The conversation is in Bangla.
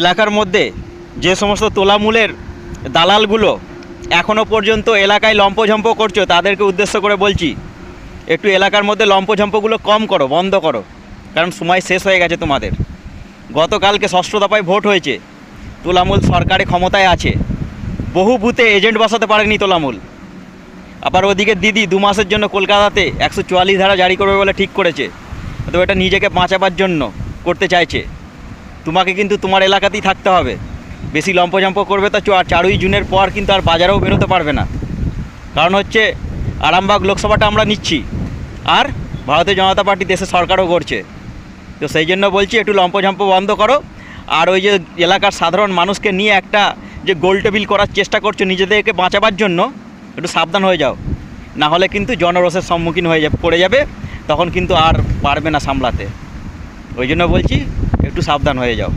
এলাকার মধ্যে যে সমস্ত তোলামূলের দালালগুলো এখনও পর্যন্ত এলাকায় লম্পঝম্প করছ, তাদেরকে উদ্দেশ্য করে বলছি, একটু এলাকার মধ্যে লম্পঝম্পগুলো কম করো, বন্ধ করো, কারণ সময় শেষ হয়ে গেছে তোমাদের। গতকালকে ষষ্ঠ দফায় ভোট হয়েছে, তোলামূল সরকারি ক্ষমতায় আছে, বহু বুথে এজেন্ট বসাতে পারেনি তোলামূল। আবার ওদিকে দিদি দু মাসের জন্য কলকাতাতে একশো চুয়াল্লিশ ধারা জারি করবে বলে ঠিক করেছে তো এটা নিজেকে বাঁচাবার জন্য করতে চাইছে। তোমাকে কিন্তু তোমার এলাকাতেই থাকতে হবে। বেশি লম্পজম্প করবে তো চারই জুনের পর কিন্তু আর বাজারেও বেরোতে পারবে না। কারণ হচ্ছে আরামবাগ লোকসভাটা আমরা নিচ্ছি। আর ভারতীয় জনতা পার্টি দেশে সরকারও করছে। তো সেই জন্য বলছি, একটু লম্পঝম্প বন্ধ করো। আর ওই যে এলাকার সাধারণ মানুষকে নিয়ে একটা যে গোল টেবিল করার চেষ্টা করছ নিজেদেরকে বাঁচাবার জন্য, একটু সাবধান হয়ে যাও। না হলে কিন্তু জনরসের সম্মুখীন হয়ে যাবে, পড়ে যাবে, তখন কিন্তু আর পারবে না সামলাতে। ওই জন্য বলছি একটু সাবধান হয়ে যাও।